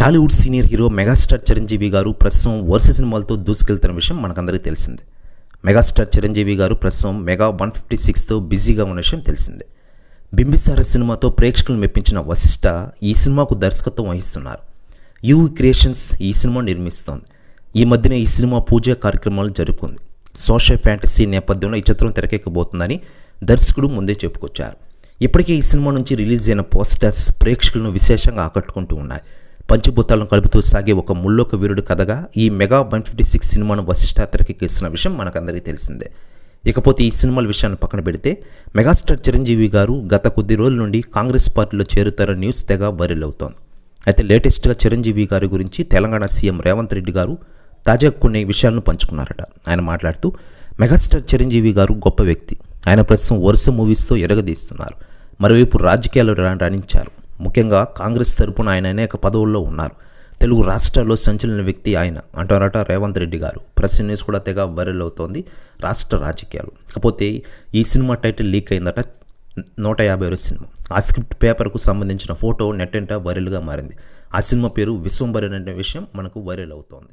Tollywood senior hero megastar Chiranjeevi garu ప్రస్తుతం వరుస సినిమాలతో దూసుకెళ్తున్న విషయం మనకందరికీ తెలిసిందే. మెగాస్టార్ చిరంజీవి గారు ప్రస్తుతం మెగా వన్ ఫిఫ్టీ సిక్స్తో బిజీగా ఉన్న విషయం తెలిసిందే. బింబిసార సినిమాతో ప్రేక్షకులను మెప్పించిన వశిష్ట ఈ సినిమాకు దర్శకత్వం వహిస్తున్నారు. యూ క్రియేషన్స్ ఈ సినిమా నిర్మిస్తోంది. ఈ మధ్యన ఈ సినిమా పూజా కార్యక్రమాలు జరుపుకుంది. సోషల్ ఫ్యాంటసీ నేపథ్యంలో ఈ చిత్రం తెరకెక్కబోతుందని దర్శకుడు ముందే చెప్పుకొచ్చారు. ఇప్పటికే ఈ సినిమా నుంచి రిలీజ్ అయిన పోస్టర్స్ ప్రేక్షకులను విశేషంగా ఆకట్టుకుంటూ ఉన్నాయి. పంచభూతాలను కలుపుతూ సాగే ఒక ముల్లోక వీరుడు కథగా ఈ మెగా వన్ ఫిఫ్టీ సిక్స్ సినిమాను వశిష్ఠ తెరకెక్కిస్తున్న విషయం మనకందరికీ తెలిసిందే. ఇకపోతే ఈ సినిమాల విషయాన్ని పక్కన పెడితే మెగాస్టార్ చిరంజీవి గారు గత కొద్ది రోజుల నుండి కాంగ్రెస్ పార్టీలో చేరుతారన్న న్యూస్ తెగ వైరల్ అవుతోంది. అయితే లేటెస్ట్గా చిరంజీవి గారి గురించి తెలంగాణ సీఎం రేవంత్ రెడ్డి గారు తాజాగా కొన్ని విషయాలను పంచుకున్నారట. ఆయన మాట్లాడుతూ మెగాస్టార్ చిరంజీవి గారు గొప్ప వ్యక్తి. ఆయన ప్రస్తుతం వరుస మూవీస్తో ఎరగదీస్తున్నారు. మరోవైపు రాజకీయాలు రాణించారు. ముఖ్యంగా కాంగ్రెస్ తరపున ఆయన అనేక పదవుల్లో ఉన్నారు. తెలుగు రాష్ట్రాల్లో సంచలన వ్యక్తి ఆయన అంటారట రేవంత్ రెడ్డి గారు. ప్రెస్ న్యూస్ కూడా తెగ వైరల్ అవుతోంది రాష్ట్ర రాజకీయాలు. కాకపోతే ఈ సినిమా టైటిల్ లీక్ అయిందట నూట యాభై ఆరు సినిమా. ఆ స్క్రిప్ట్ పేపర్కు సంబంధించిన ఫోటో నెట్టెంట వైరల్గా మారింది. ఆ సినిమా పేరు విశ్వంబరన్ అనే విషయం మనకు వైరల్ అవుతోంది.